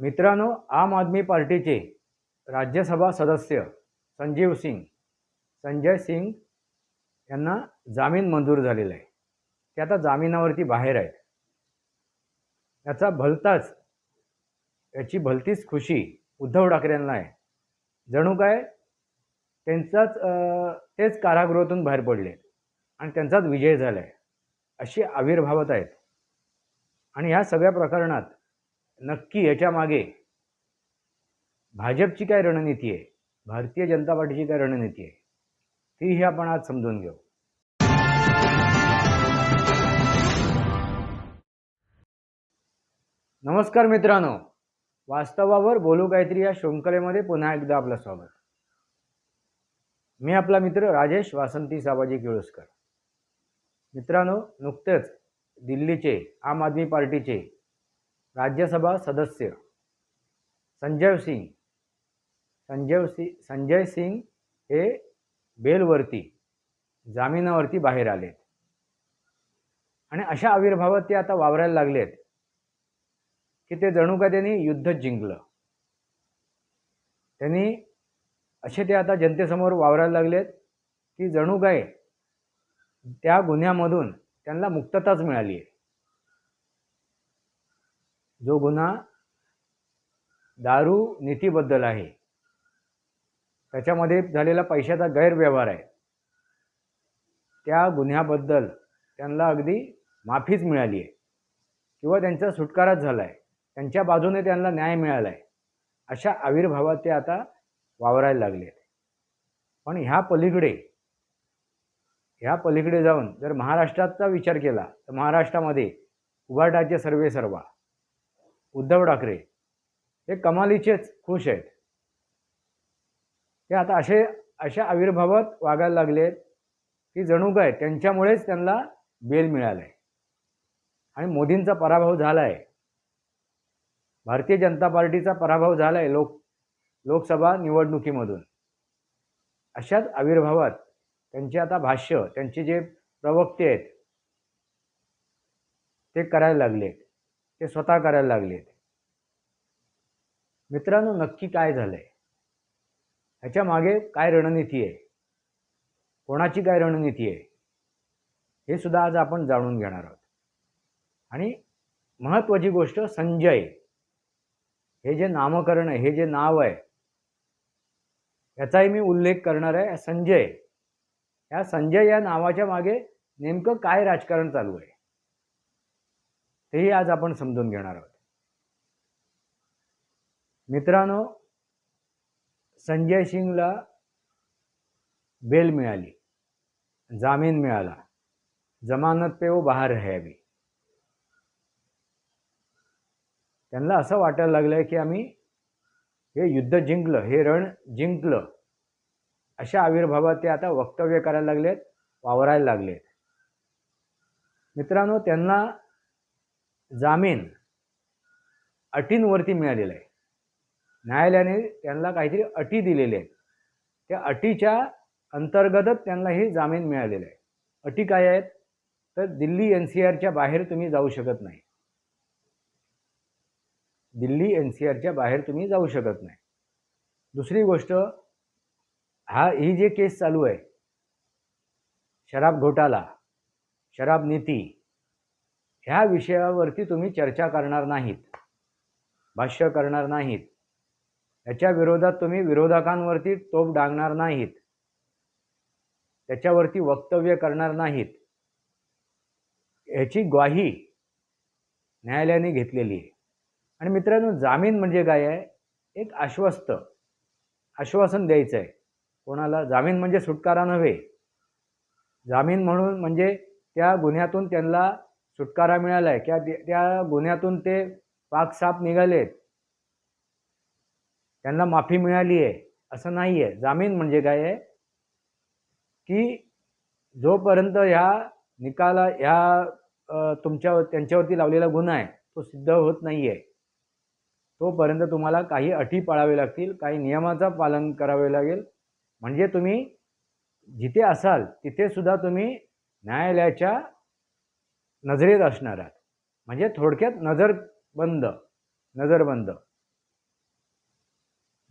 मित्रांनो आम आदमी पार्टीचे राज्यसभा सदस्य संजीव सिंग संजय सिंग यांना जामीन मंजूर झालेला आहे. ते आता जामिनावरती बाहेर आहेत. याचा भलताच याची भलतीच खुशी उद्धव ठाकरेंना आहे. जणू काय त्यांचाच तेच कारागृहातून बाहेर पडले आणि त्यांचाच विजय झाला आहे अशी आविर्भावत आहेत. आणि ह्या सगळ्या प्रकरणात नक्की याच्यामागे भाजपची काय रणनीती आहे? भारतीय जनता पार्टीची काय रणनीती आहे? तीही आपण आज समजून घेऊ. नमस्कार मित्रांनो. वास्तवावर बोलू काहीतरी या शृंखलेमध्ये पुन्हा एकदा आपलं स्वागत. मी आपला मित्र राजेश वासंती साबाजी केळुसकर. मित्रांनो नुकतेच दिल्लीचे आम आदमी पार्टीचे राज्यसभा सदस्य संजय सिंग। संजय सिंग संजय सिंग हे बेलवरती जामिनावरती बाहेर आलेत. आणि अशा आविर्भावात ते आता वावरायला लागलेत की ते जणू का त्यांनी युद्ध जिंकलं. त्यांनी असे ते आता जनतेसमोर वावरायला लागलेत की जणू काय त्या गुन्ह्यामधून त्यांना मुक्तताच मिळाली आहे. जो गुन्हा दारू नीतीबद्दल आहे त्याच्यामध्ये झालेला पैशाचा गैरव्यवहार आहे त्या गुन्ह्याबद्दल त्यांना अगदी माफीच मिळाली आहे. किंवा त्यांचा सुटकाराच झाला आहे त्यांच्या बाजूने त्यांना न्याय मिळाला आहे अशा आविर्भावात ते आता वावरायला लागले आहेत. पण ह्या पलीकडे ह्या पलीकडे जाऊन जर महाराष्ट्राचा विचार केला तर महाराष्ट्रामध्ये उभाटाचे सर्वे सर्वा. उद्धव ठाकरे हे कमालीचेच खुश आहेत. ते आता असे अशा आविर्भावात वागायला लागले की जणू काय त्यांच्यामुळेच त्यांना बेल मिळाला आहे आणि मोदींचा पराभव झाला आहे भारतीय जनता पार्टीचा पराभव झाला आहे लोक लोकसभा निवडणुकीमधून. अशाच आविर्भावात त्यांचे आता भाष्य त्यांचे जे प्रवक्ते आहेत ते करायला लागलेत. ते स्वतः करायला लागलेत मित्रांनो नक्की काय झालंय? ह्याच्या मागे काय रणनीती आहे? कोणाची काय रणनीती आहे? हे सुद्धा आज आपण जाणून घेणार आहोत. आणि महत्त्वाची गोष्ट संजय. हे जे नामकरण आहे हे जे नाव आहे याचाही मी उल्लेख करणार आहे संजय. या संजय या नावाच्या मागे नेमकं काय राजकारण चालू आहे? तेही आज आपण समजून घेणार आहोत. मित्रांनो संजय सिंगला बेल मिळाली जामीन मिळाला जमानत पे वो बाहेर राहावी त्यांना असं वाटायला लागलंय की आम्ही हे युद्ध जिंकलं हे रण जिंकलं अशा आविर्भावात ते आता वक्तव्य करायला लागलेत वावरायला लागलेत. मित्रांनो त्यांना जामीन अटींवरती मिळालेला आहे. न्यायालयाने त्यांना काहीतरी अटी दिलेल्या आहेत. त्या अटीच्या अंतर्गतच त्यांना हे जामीन मिळालेलं आहे. अटी काय आहेत? तर दिल्ली एन सी आरच्या बाहेर तुम्ही जाऊ शकत नाही. दिल्ली एन सी आरच्या बाहेर तुम्ही जाऊ शकत नाही. दुसरी गोष्ट हा ही जे केस चालू आहे शराब घोटाला शराब नीती ह्या विषयावरती तुम्ही चर्चा करणार नाहीत. भाष्य करणार नाहीत. याच्या विरोधात तुम्ही विरोधकांवरती तोप डागणार नाहीत. त्याच्यावरती वक्तव्य करणार नाहीत. याची ग्वाही न्यायालयाने घेतलेली आहे. आणि मित्रांनो जामीन म्हणजे काय आहे? एक आश्वस्त आश्वासन द्यायचं आहे. कोणाला? जामीन म्हणजे सुटकारा नव्हे. जामीन म्हणून म्हणजे त्या गुन्ह्यातून त्यांना सुटकारा मिळाला आहे किंवा त्या गुन्ह्यातून ते पाकसाप निघालेत. त्यांना माफी मिळाली आहे असं नाही आहे जामीन म्हणजे काय आहे? की जोपर्यंत ह्या निकाला ह्या तुमच्या त्यांच्यावरती लावलेला गुन्हा आहे तो सिद्ध होत नाही आहे तोपर्यंत तुम्हाला काही अटी पाळावे लागतील काही नियमाचं पालन करावे लागेल. म्हणजे तुम्ही जिथे असाल तिथे सुद्धा तुम्ही न्यायालयाच्या नजरेत असणार आहात. म्हणजे थोडक्यात नजर बंद नजरबंद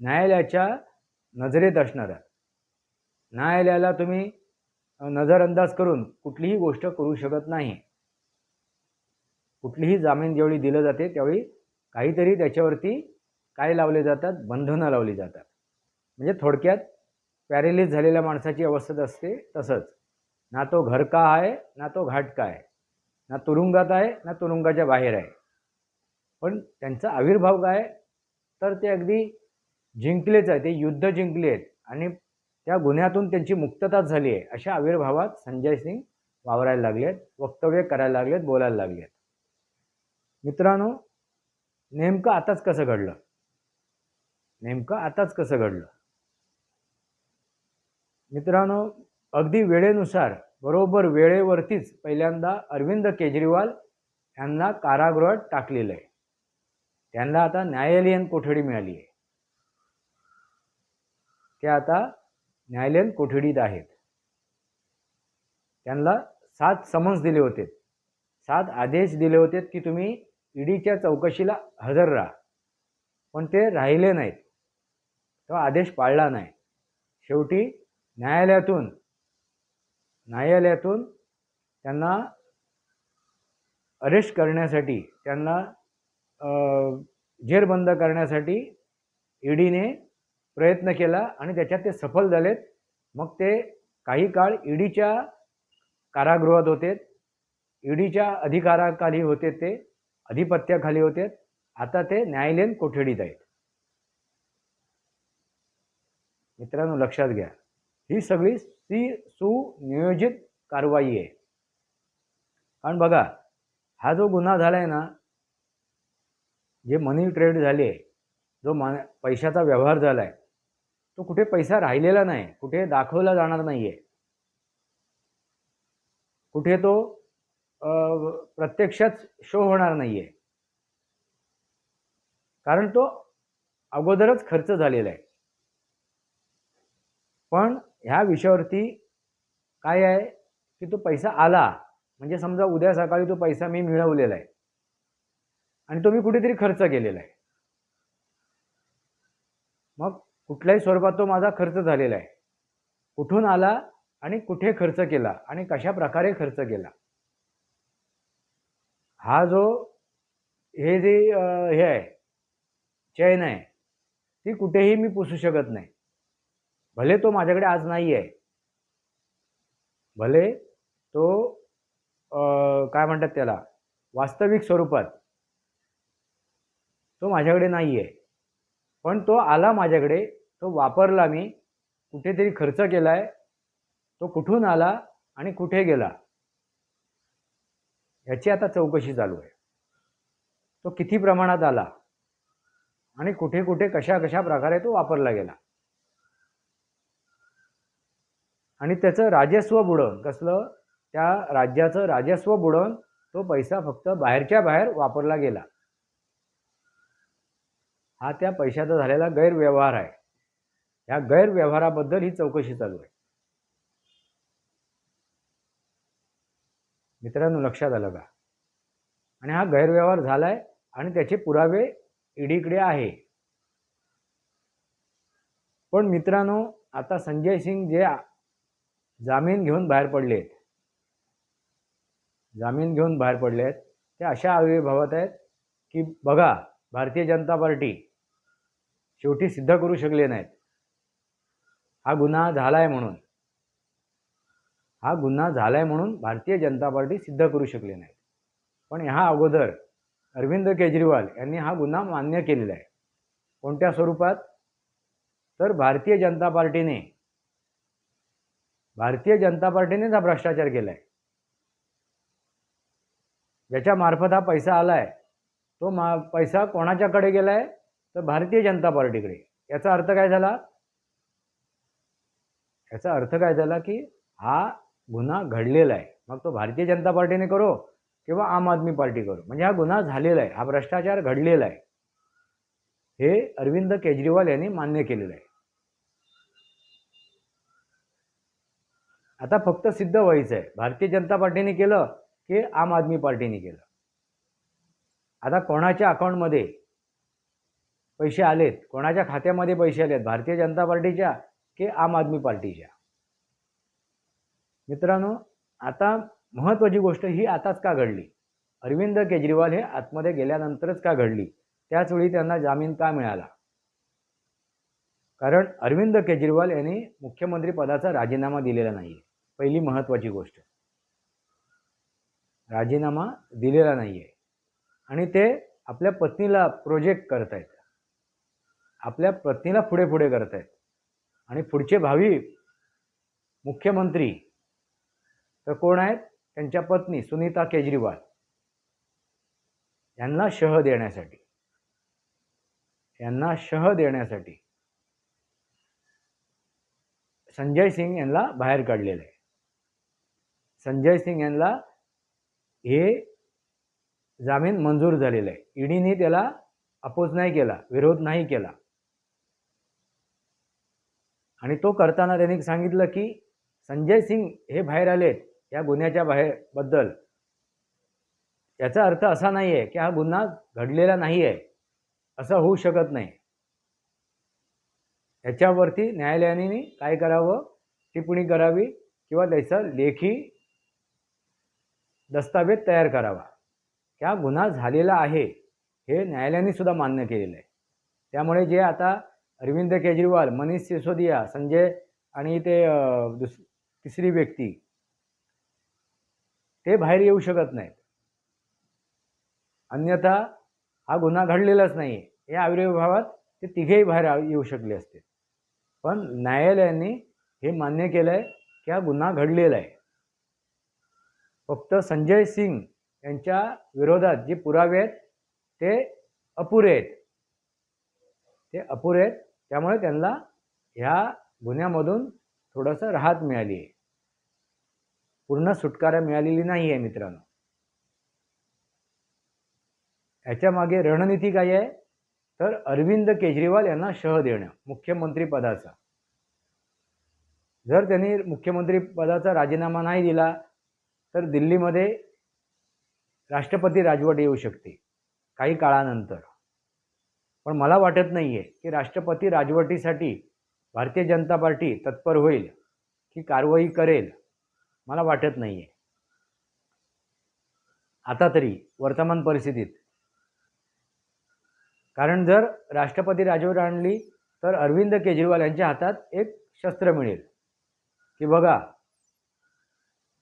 न्यायालयाच्या नजरेत असणार आहात. न्यायालयाला तुम्ही नजरअंदाज करून कुठलीही गोष्ट करू शकत नाही. कुठलीही जामीन ज्यावेळी दिलं जाते त्यावेळी काहीतरी त्याच्यावरती काय लावले जातात? बंधनं लावली जातात. म्हणजे थोडक्यात पॅरेलिस झालेल्या माणसाची अवस्था असते तसंच. ना तो घर का आहे ना तो घाट का आहे. ना तुरुंगात आहे ना तुरुंगाच्या बाहेर आहे. पण त्यांचा आविर्भाव काय तर ते अगदी जिंकलेच आहे ते युद्ध जिंकले आहेत आणि त्या गुन्ह्यातून त्यांची मुक्तता झाली आहे अशा आविर्भावात संजय सिंग वावरायला लागलेत वक्तव्य करायला लागलेत बोलायला लागलेत मित्रांनो नेमकं आताच कसं घडलं? नेमकं आताच कसं घडलं? मित्रांनो अगदी वेळेनुसार बरोबर वेळेवरतीच पहिल्यांदा अरविंद केजरीवाल यांना कारागृहात टाकलेलं आहे. त्यांना आता न्यायालयीन कोठडी मिळाली आहे. ते आता न्यायालयीन कोठडीत आहेत. त्यांना सात समन्स दिले होते. सात आदेश दिले होते की तुम्ही ईडीच्या चौकशीला हजर राहा. पण ते राहिले नाहीत. तो आदेश पाळला नाही. शेवटी न्यायालयातून न्यायालयातून त्यांना अरेस्ट करण्यासाठी त्यांना जेरबंद करण्यासाठी ईडीने प्रयत्न केला आणि त्याच्यात ते सफल झालेत. मग ते काही काळ ईडीच्या कारागृहात होते. ईडीच्या अधिकाराखाली होते ते अधिपत्याखाली होते. आता ते न्यायालयीन कोठडीत आहेत. मित्रांनो लक्षात घ्या. ही सगळी सी सुनियोजित कारवाई आहे. कारण बघा हा जो गुन्हा झाला आहे ना जे मनी ट्रेड झाली आहे जो मा पैशाचा व्यवहार झाला आहे तो कुठे पैसा राहिलेला नाही कुठे दाखवला जाणार नाही आहे कुठे तो प्रत्यक्षात शो होणार नाही आहे कारण तो अगोदरच खर्च झालेला आहे. पण ह्या विषयावरती काय आहे की तो पैसा आला. म्हणजे समजा उद्या सकाळी तो पैसा मी मिळवलेला आहे. आणि तो मी कुठेतरी खर्च केलेला आहे. मग कुठल्याही स्वरूपात तो माझा खर्च झालेला आहे. कुठून आला आणि कुठे खर्च केला आणि कशा प्रकारे खर्च केला. हा जो हे जे हे आहे चैन आहे ती कुठेही मी पुसू शकत नाही. भले तो माझ्याकडे आज नाही आहे भले तो काय म्हणतात त्याला? वास्तविक स्वरूपात तो माझ्याकडे नाही आहे पण तो आला माझ्याकडे तो वापरला मी कुठेतरी खर्च केला आहे तो कुठून आला आणि कुठे गेला? याची आता चौकशी चालू आहे. तो किती प्रमाणात आला आणि कुठे कुठे कशा कशा प्रकारे तो वापरला गेला? आणि त्याचं राजस्व बुडवून कसलं? त्या राज्याचं राजस्व बुडवून तो पैसा फक्त बाहेरच्या बाहेर वापरला गेला. हा त्या पैशाचा झालेला गैरव्यवहार आहे. ह्या गैरव्यवहाराबद्दल ही चौकशी चालू आहे. मित्रांनो लक्षात आलं का? आणि हा गैरव्यवहार झालाय आणि त्याचे पुरावे ईडीकडे आहे. पण मित्रांनो आता संजय सिंग जे जामीन घेऊन बाहेर पडलेत. जामीन घेऊन बाहेर पडले आहेत ते अशा आविर्भावात आहेत की बघा भारतीय जनता पार्टी शेवटी सिद्ध करू शकले नाहीत. हा गुन्हा झालाय म्हणून. हा गुन्हा झालाय म्हणून भारतीय जनता पार्टी सिद्ध करू शकले नाहीत. पण ह्या अगोदर अरविंद केजरीवाल यांनी हा गुन्हा मान्य केलेला आहे. कोणत्या स्वरूपात? तर भारतीय जनता पार्टीने भारतीय जनता पार्टीनेच हा भ्रष्टाचार केला आहे ज्याच्या मार्फत हा पैसा आलाय तो मा पैसा कोणाच्याकडे गेलाय? तर भारतीय जनता पार्टीकडे. याचा अर्थ काय झाला? याचा अर्थ काय झाला की हा गुन्हा घडलेला आहे. मग तो भारतीय जनता पार्टीने करो किंवा आम आदमी पार्टी करो. म्हणजे हा गुन्हा झालेला आहे. हा भ्रष्टाचार घडलेला आहे. हे अरविंद केजरीवाल यांनी मान्य केलेलं आहे. आता फक्त सिद्ध व्हायचं आहे. भारतीय जनता पार्टीने केलं की आम आदमी पार्टीने केलं? आता कोणाच्या अकाउंटमध्ये पैसे आलेत? कोणाच्या खात्यामध्ये पैसे आलेत? भारतीय जनता पार्टीच्या की आम आदमी पार्टीच्या? मित्रांनो आता महत्त्वाची गोष्ट ही आताच का घडली? अरविंद केजरीवाल हे आतमध्ये गेल्यानंतरच का घडली? त्याचवेळी त्यांना जामीन का मिळाला? कारण अरविंद केजरीवाल यांनी मुख्यमंत्री पदाचा राजीनामा दिलेला नाही आहे पहिली महत्त्वाची गोष्ट. राजीनामा दिलेला नाही आहे आणि ते आपल्या पत्नीला प्रोजेक्ट करत आहेत आपल्या पत्नीला पुढे पुढे करत आहेत आणि पुढचे भावी मुख्यमंत्री तर कोण आहेत? त्यांच्या पत्नी सुनीता केजरीवाल. यांना शह देण्यासाठी. यांना शह देण्यासाठी. संजय सिंग यांना बाहेर काढलेलं आहे. संजय सिंग यांना हे जामीन मंजूर झालेलं आहे. ईडीने त्याला अपोज नाही केला विरोध नाही केला. आणि तो करताना त्यांनी सांगितलं की संजय सिंग हे बाहेर आलेत या गुन्ह्याच्या बाहेर बद्दल. याचा अर्थ असा नाही आहे की हा गुन्हा घडलेला नाही आहे असं होऊ शकत नाही. याच्यावरती न्यायालयाने काय करावं? टिप्पणी करावी किंवा त्याचा लेखी दस्तावेज तयार करावा. क्या गुन्हा झालेला आहे हे न्यायालयाने सुद्धा मान्य केलेलं आहे. त्यामुळे जे आता अरविंद केजरीवाल मनीष सिसोदिया संजय आणि ते दुस तिसरी व्यक्ती ते बाहेर येऊ शकत नाहीत. अन्यथा हा गुन्हा घडलेलाच नाही आहे या आविर्भावात ते तिघेही बाहेर येऊ शकले असते. पण न्यायालयाने हे मान्य केलं आहे की हा गुन्हा घडलेला आहे. फक्त संजय सिंग यांच्या विरोधात जे पुरावे आहेत ते अपुरे आहेत. ते अपुरे आहेत. त्यामुळे त्यांना ह्या गुन्ह्यामधून थोडंसं राहत मिळाली आहे. पूर्ण सुटकारा मिळालेली नाही आहे मित्रांनो. याच्या मागे रणनीती काय आहे? तर अरविंद केजरीवाल यांना शह देणं मुख्यमंत्रीपदाचा जर त्यांनी मुख्यमंत्री पदाचा राजीनामा नाही दिला तर दिल्लीमध्ये राष्ट्रपती राजवट येऊ शकते काही काळानंतर. पण मला वाटत नाही आहे की राष्ट्रपती राजवटीसाठी भारतीय जनता पार्टी तत्पर होईल की कारवाई करेल मला वाटत नाही आहे आता तरी वर्तमान परिस्थितीत. कारण जर राष्ट्रपती राजवट आणली तर अरविंद केजरीवाल यांच्या हातात एक शस्त्र मिळेल. की बघा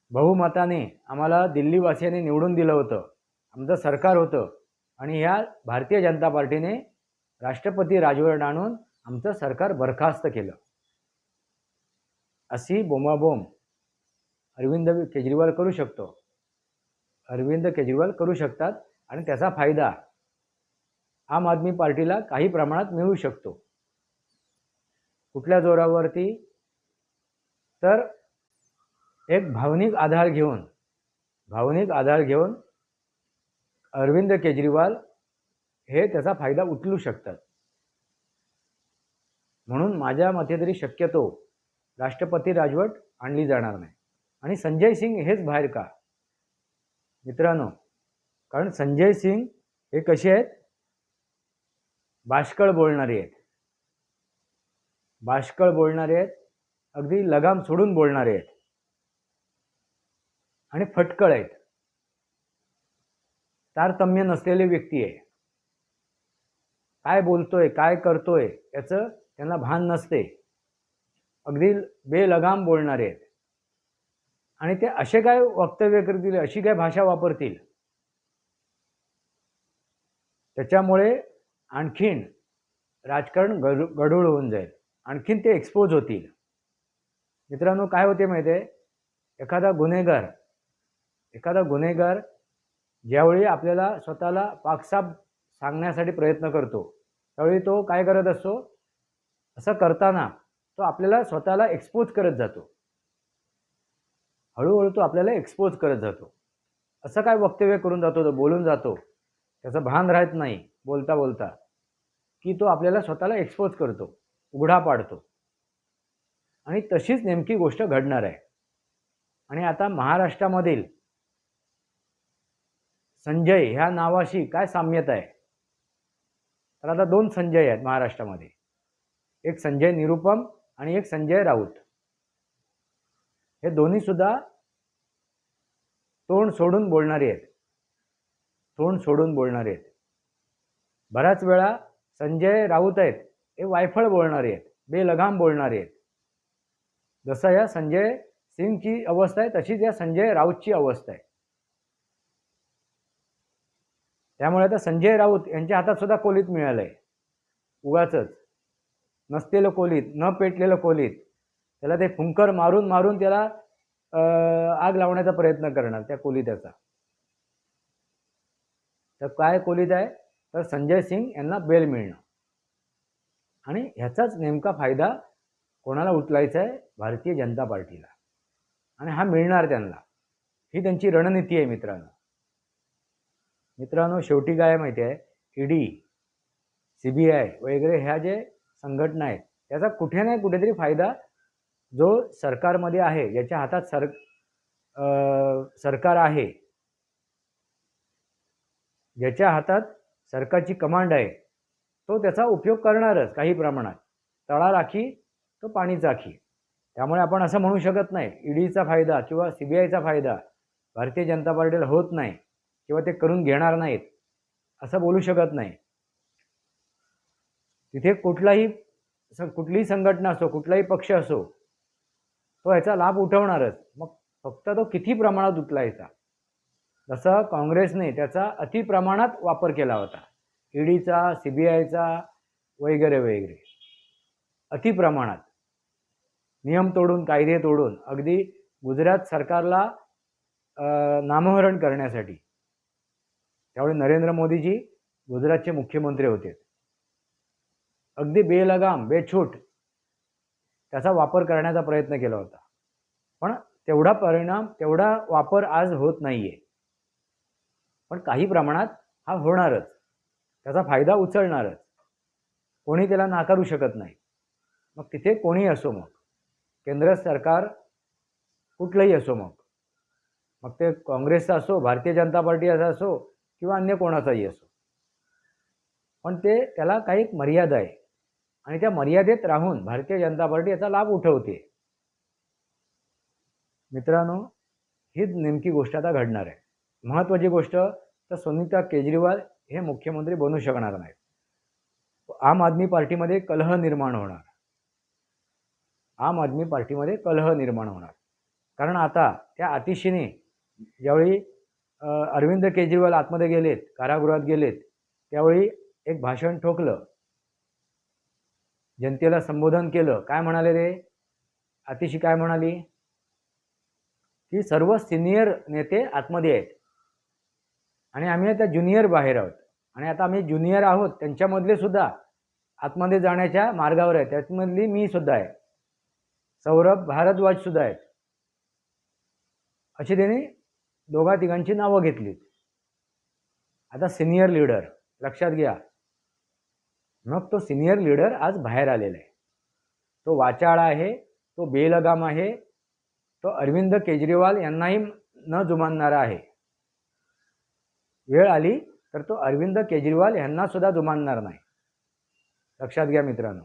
बहुमताने आम्हाला दिल्लीवासियांनी निवडून दिलं होतं. आमचं सरकार होतं. आणि ह्या भारतीय जनता पार्टीने राष्ट्रपती राजवट आणून आमचं सरकार बरखास्त केलं. अशी बोंबाबोंब अरविंद केजरीवाल करू शकतो. अरविंद केजरीवाल करू शकतात आणि त्याचा फायदा आम आदमी पार्टीला काही प्रमाणात मिळू शकतो. कुठल्या जोरावरती? तर एक भावनिक आधार घेऊन भावनिक आधार घेऊन अरविंद केजरीवाल हे त्याचा फायदा उचलू शकतात. म्हणून माझ्या मते तरी शक्यतो राष्ट्रपती राजवट आणली जाणार नाही. आणि संजय सिंग हेच बाहेर का? मित्रांनो कारण संजय सिंग हे कसे आहेत? बाष्कळ बोलणारे आहेत. बाष्कळ बोलणारे आहेत. अगदी लगाम सोडून बोलणारे आहेत. आणि फटकळ आहेत. तारतम्य नसलेले व्यक्ती आहे. काय बोलतोय काय करतोय याचं त्यांना भान नसते. अगदी बेलगाम बोलणारे आहेत. आणि ते असे काय वक्तव्य करतील अशी काय भाषा वापरतील? त्याच्यामुळे आणखीन राजकारण गड गढूळ होऊन जाईल. आणखीन ते एक्सपोज होतील. मित्रांनो काय होते माहिती आहे एखादा गुन्हेगार एखादा गुन्हेगार ज्यावेळी आपल्याला स्वतःला पाकसाप सांगण्यासाठी प्रयत्न करतो त्यावेळी तो काय करत असतो? असं करताना तो आपल्याला स्वतःला एक्सपोज करत जातो. हळूहळू तो आपल्याला एक्सपोज करत जातो. असं काय वक्तव्य करून जातो तो? बोलून जातो. त्याचं भान राहत नाही बोलता बोलता. की तो आपल्याला स्वतःला एक्सपोज करतो उघडा पाडतो. आणि तशीच नेमकी गोष्ट घडणार आहे. आणि आता महाराष्ट्रामधील संजय ह्या नावाशी काय साम्यता आहे? तर आता दोन संजय आहेत महाराष्ट्रामध्ये. एक संजय निरुपम आणि एक संजय राऊत. हे दोन्ही सुद्धा तोंड सोडून बोलणारे आहेत. तोंड सोडून बोलणारे आहेत. बऱ्याच वेळा संजय राऊत आहेत हे वायफळ बोलणारे आहेत बेलगाम बोलणारे आहेत. जसं या संजय सिंगची अवस्था आहे तशीच या संजय राऊतची अवस्था आहे. त्यामुळे आता संजय राऊत यांच्या हातात सुद्धा कोलीत मिळालं आहे उगाच नसलेलं कोलीत न पेटलेलं कोलीत त्याला ते फुंकर मारून मारून त्याला आग लावण्याचा प्रयत्न करणार त्या कोलित्याचा तर काय कोलित आहे? तर संजय सिंग यांना बेल मिळणं. आणि ह्याचाच नेमका फायदा कोणाला उचलायचा आहे? भारतीय जनता पार्टीला. आणि हा मिळणार त्यांना. ही त्यांची रणनीती आहे मित्रांनो. मित्रांनो शेवटी काय माहिती आहे? ईडी सी बी आय वगैरे ह्या जे संघटना आहेत त्याचा कुठे ना कुठेतरी फायदा जो सरकारमध्ये आहे ज्याच्या हातात सर सरकार आहे ज्याच्या हातात सरकारची कमांड आहे तो त्याचा उपयोग करणारच काही प्रमाणात. तळा राखी तो पाणी चाखी त्यामुळे आपण असं म्हणू शकत नाही ईडीचा फायदा किंवा सी बी आयचा फायदा भारतीय जनता पार्टीला होत नाही. किंवा ते करून घेणार नाहीत असं बोलू शकत नाही. तिथे कुठलाही कुठलीही संघटना असो कुठलाही पक्ष असो तो याचा लाभ उठवणारच. मग फक्त तो किती प्रमाणात उचलायचा? जसं काँग्रेसने त्याचा अति प्रमाणात वापर केला होता. ईडीचा सी बी आयचा वगैरे वगैरे. अति प्रमाणात. नियम तोडून कायदे तोडून अगदी गुजरात सरकारला नामहरण करण्यासाठी. त्यावेळी नरेंद्र मोदीजी गुजरातचे मुख्यमंत्री होते. अगदी बेलगाम बेछूट त्याचा वापर करण्याचा प्रयत्न केला होता. पण तेवढा परिणाम तेवढा वापर आज होत नाही आहे पण काही प्रमाणात हा होणारच. त्याचा फायदा उचलणारच. कोणी त्याला नाकारू शकत नाही. मग तिथे कोणी असो मग? केंद्र सरकार कुठलंही असो मग? मग ते काँग्रेसचा असो भारतीय जनता पार्टीचा असो किंवा अन्य कोणाचाही असो. पण ते त्याला काही एक मर्यादा आहे. आणि त्या मर्यादेत राहून भारतीय जनता पार्टी याचा लाभ उठवते. मित्रांनो हीच नेमकी गोष्ट आता घडणार आहे. महत्त्वाची गोष्ट तर सुनीता केजरीवाल हे मुख्यमंत्री बनू शकणार नाहीत. आम आदमी पार्टीमध्ये कलह निर्माण होणार. आम आदमी पार्टीमध्ये कलह निर्माण होणार. कारण आता त्या अतिशीने ज्यावेळी अरविंद केजरीवाल आतमध्ये गेलेत कारागृहात गेलेत. त्यावेळी एक भाषण ठोकलं. जनतेला संबोधन केलं. काय म्हणाले रे अतिशी काय म्हणाली? की सर्व सिनियर नेते आतमध्ये आहेत. आणि आम्ही आता ज्युनियर बाहेर आहोत. आणि आता आम्ही ज्युनियर आहोत. त्यांच्यामधले सुद्धा आतमध्ये जाण्याच्या मार्गावर आहे त्यातमधली मी सुद्धा आहे. सौरभ भारद्वाज सुद्धा आहेत. अशी त्यांनी दोघा तिघांची नावं घेतलीत. आता सिनियर लीडर लक्षात घ्या. मग तो सिनियर लीडर आज बाहेर आलेला आहे. तो वाचाळ आहे तो बेलगाम आहे तो अरविंद केजरीवाल यांनाही न जुमानणारा आहे. वेळ आली तर तो अरविंद केजरीवाल यांना सुद्धा जुमानणार नाही. लक्षात घ्या मित्रांनो.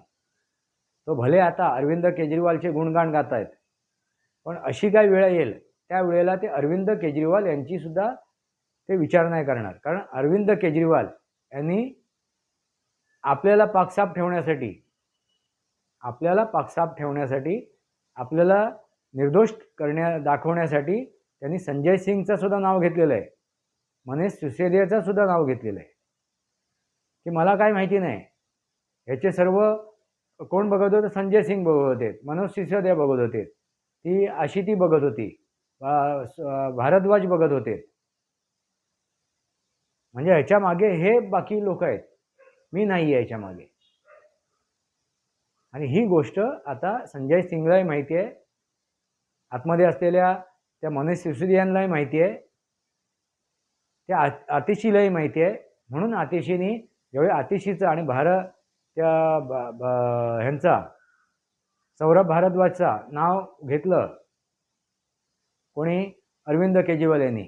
तो भले आता अरविंद केजरीवालचे गुणगान गात आहेत पण अशी काय वेळ येईल? त्यावेळेला ते अरविंद केजरीवाल यांची सुद्धा ते विचार नाही करणार. कारण अरविंद केजरीवाल यांनी आपल्याला पाकसाप ठेवण्यासाठी आपल्याला पाकसाप ठेवण्यासाठी आपल्याला निर्दोष करण्या दाखवण्यासाठी त्यांनी संजय सिंगचं सुद्धा नाव घेतलेलं आहे. मनीष सिसोदियाचं सुद्धा नाव घेतलेलं आहे. की मला काय माहिती नाही. ह्याचे सर्व कोण बघत होते? संजय सिंग बघत होते. मनोज सिसोदिया बघत होते. ती अशी ती बघत होती. भारद्वाज बघत होते. म्हणजे ह्याच्या मागे हे बाकी लोक आहेत. मी नाही आहे ह्याच्या मागे. आणि ही गोष्ट आता संजय सिंगलाही माहिती आहे. आतमध्ये असलेल्या त्या मनीष सिसोदियांनाही माहिती आहे. त्या आत आतिशीलाही माहिती आहे. म्हणून आतिशीनी ज्यावेळी आतिशीचं आणि भारत त्या ह्यांचा सौरभ भारद्वाजचा नाव घेतलं. कोणी? अरविंद केजरीवाल यांनी.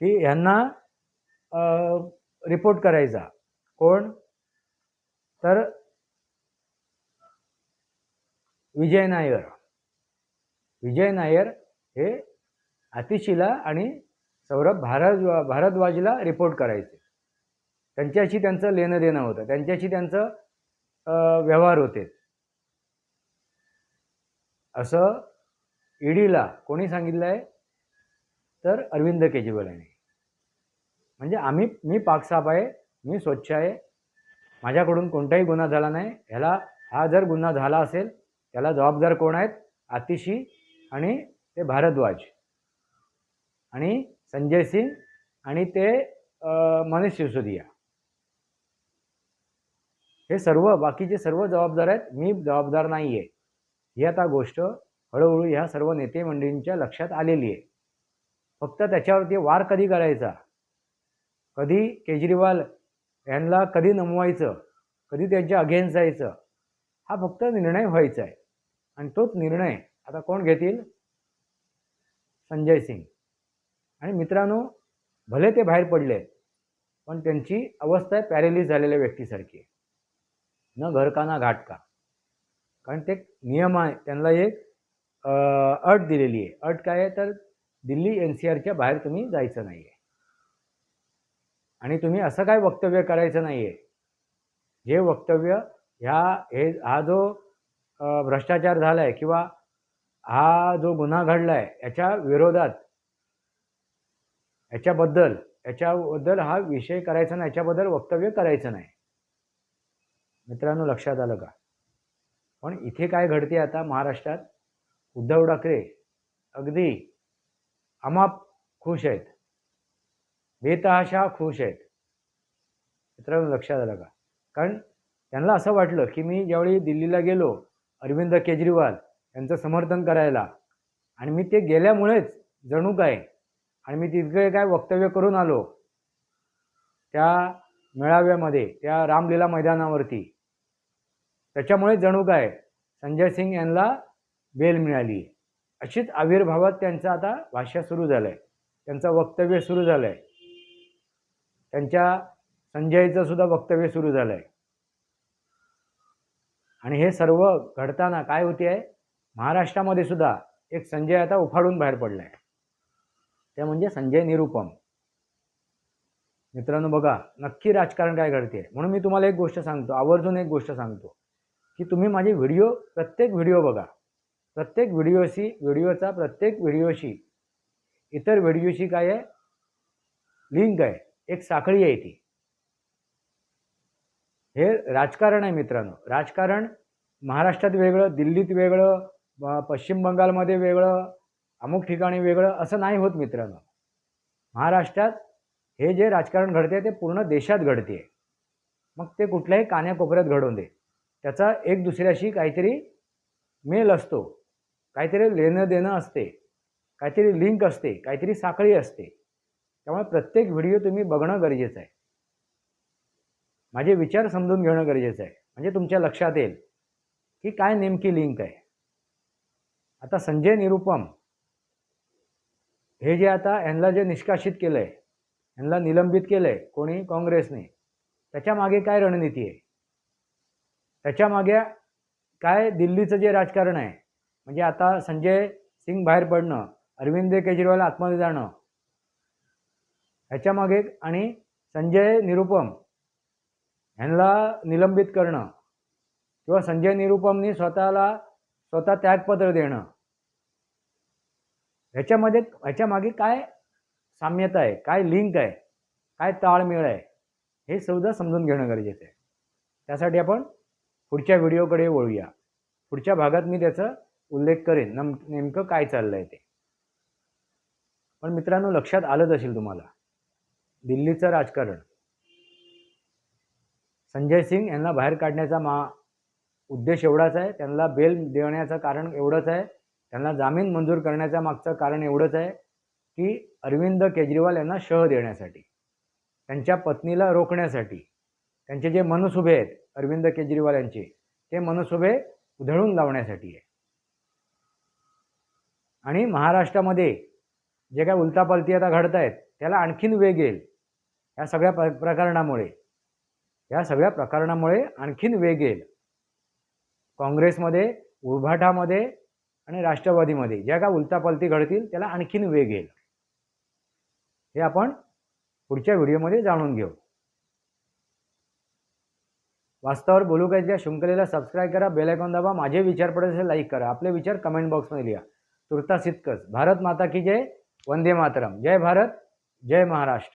की ह्यांना रिपोर्ट करायचा. कोण? तर विजय नायर. विजय नायर हे आतिशीला आणि सौरभ भारद भारद्वाजला रिपोर्ट करायचे. त्यांच्याशी त्यांचं लेणं देणं होतं. त्यांच्याशी त्यांचं व्यवहार होते. असं ईडीला कोणी सांगितलं आहे? तर अरविंद केजरीवाल यांनी. म्हणजे आम्ही मी पाकसाफ आहे मी स्वच्छ आहे माझ्याकडून कोणताही गुन्हा झाला नाही ह्याला हा जर गुन्हा झाला असेल त्याला जबाबदार कोण आहेत? आतिशी आणि ते भारद्वाज आणि संजय सिंग आणि ते मनीष सिसोदिया. हे सर्व बाकीचे सर्व जबाबदार आहेत. मी जबाबदार नाही आहे ही आता गोष्ट हळूहळू ह्या सर्व नेते मंडळींच्या लक्षात आलेली आहे. फक्त त्याच्यावरती वार कधी करायचा? कधी केजरीवाल यांना कधी नमवायचं? कधी त्यांच्या अगेन्स्ट जायचं? हा फक्त निर्णय व्हायचा आहे. आणि तोच निर्णय आता कोण घेतील? संजय सिंग. आणि मित्रांनो भले ते बाहेर पडले पण त्यांची अवस्था आहे पॅरेलिस झालेल्या व्यक्तीसारखी न घर का ना घाट का कारण ते नियम आहे. त्यांना एक अट दिलेली आहे. अट काय आहे? तर दिल्ली एन सी आरच्या बाहेर तुम्ही जायचं नाही आहे आणि तुम्ही असं काय वक्तव्य करायचं नाही आहे जे वक्तव्य ह्या हे हा जो भ्रष्टाचार झाला आहे किंवा हा जो गुन्हा घडला आहे याच्या विरोधात याच्याबद्दल याच्याबद्दल हा विषय करायचा नाही. याच्याबद्दल वक्तव्य करायचं नाही. मित्रांनो लक्षात आलं का? पण इथे काय घडते आता महाराष्ट्रात? उद्धव ठाकरे अगदी अमाप खुश आहेत. बेतहाशा खुश आहेत. मित्रांनो लक्षात आलं का? कारण त्यांना असं वाटलं की मी ज्यावेळी दिल्लीला गेलो अरविंद केजरीवाल यांचं समर्थन करायला आणि मी ते गेल्यामुळेच जणू काय आणि मी तितके काय वक्तव्य करून आलो त्या मेळाव्यामध्ये त्या रामलीला मैदानावरती त्याच्यामुळे जणू काय संजय सिंग यांना वेल मिळाली. अशीच आविर्भावात त्यांचं आता भाष्य सुरू झालं आहे त्यांचं वक्तव्य सुरू झालं आहे त्यांच्या संजयचं सुद्धा वक्तव्य सुरू झालं आहे आणि हे सर्व घडताना काय होते? आहे महाराष्ट्रामध्ये सुद्धा एक संजय आता उफाडून बाहेर पडला आहे ते म्हणजे संजय निरुपम. मित्रांनो बघा नक्की राजकारण काय घडते? म्हणून मी तुम्हाला एक गोष्ट सांगतो आवर्जून एक गोष्ट सांगतो की तुम्ही माझे व्हिडिओ प्रत्येक व्हिडिओ बघा. प्रत्येक व्हिडिओशी व्हिडिओचा प्रत्येक व्हिडिओशी इतर व्हिडिओशी काय आहे? लिंक आहे. एक साखळी आहे ती. हे राजकारण आहे मित्रांनो. राजकारण महाराष्ट्रात वेगळं दिल्लीत वेगळं पश्चिम बंगालमध्ये वेगळं अमुक ठिकाणी वेगळं असं नाही होत मित्रांनो. महाराष्ट्रात हे जे राजकारण घडते ते पूर्ण देशात घडते मग ते कुठल्याही कान्याकोपऱ्यात घडवून दे. त्याचा एक दुसऱ्याशी काहीतरी मेल असतो. काहीतरी लेणं देणं असते काहीतरी लिंक असते काहीतरी साखळी असते. त्यामुळे प्रत्येक व्हिडिओ तुम्ही बघणं गरजेचं आहे. माझे विचार समजून घेणं गरजेचं आहे. म्हणजे तुमच्या लक्षात येईल की काय नेमकी लिंक आहे. आता संजय निरुपम हे जे आता यांना जे निष्कासित केलं आहे यांना निलंबित केलं आहे कोणी? काँग्रेसने. त्याच्यामागे काय रणनीती आहे? त्याच्यामागे काय दिल्लीचं जे राजकारण आहे म्हणजे आता संजय सिंग बाहेर पडणं अरविंद केजरीवाल आतमध्ये जाणं. ह्याच्यामागे आणि संजय निरुपम ह्यांना निलंबित करणं. किंवा संजय निरुपमनी स्वतःला स्वतः त्यागपत्र देणं. ह्याच्यामध्ये ह्याच्यामागे काय साम्यता आहे? काय लिंक आहे? काय ताळमेळ आहे? हे सुद्धा समजून घेणं गरजेचं आहे. त्यासाठी आपण पुढच्या व्हिडिओकडे वळूया. पुढच्या भागात मी त्याचं उल्लेख करेन नम नेमकं काय चाललं आहे ते. पण मित्रांनो लक्षात आलंच असेल तुम्हाला दिल्लीचं राजकारण. संजय सिंग यांना बाहेर काढण्याचा मा उद्देश एवढाच आहे त्यांना बेल देण्याचं कारण एवढंच आहे त्यांना जामीन मंजूर करण्याच्या मागचं कारण एवढंच आहे की अरविंद केजरीवाल यांना शह देण्यासाठी त्यांच्या पत्नीला रोखण्यासाठी त्यांचे जे मनसुभे आहेत अरविंद केजरीवाल यांचे ते मनसुभे उधळून लावण्यासाठी आहे. आणि महाराष्ट्रामध्ये जे काय उलतापालती आता घडत आहेत त्याला आणखीन वेग येईल. या सगळ्या प्र प्रकरणामुळे. ह्या सगळ्या प्रकरणामुळे आणखीन वेग येईल. काँग्रेसमध्ये उभाटामध्ये आणि राष्ट्रवादीमध्ये ज्या का उलतापलती घडतील त्याला आणखीन वेग येईल. हे आपण पुढच्या व्हिडिओमध्ये जाणून घेऊ. वास्तवावर बोलू काय त्या शृंखलेला? सबस्क्राईब करा बेल आयकॉन दाबा. माझे विचार पडत असेल लाईक करा. आपले विचार कमेंट बॉक्समध्ये लिहा. तुर्तास इतकंच भारत माता की जय वंदे मातरम. जय भारत जय महाराष्ट्र.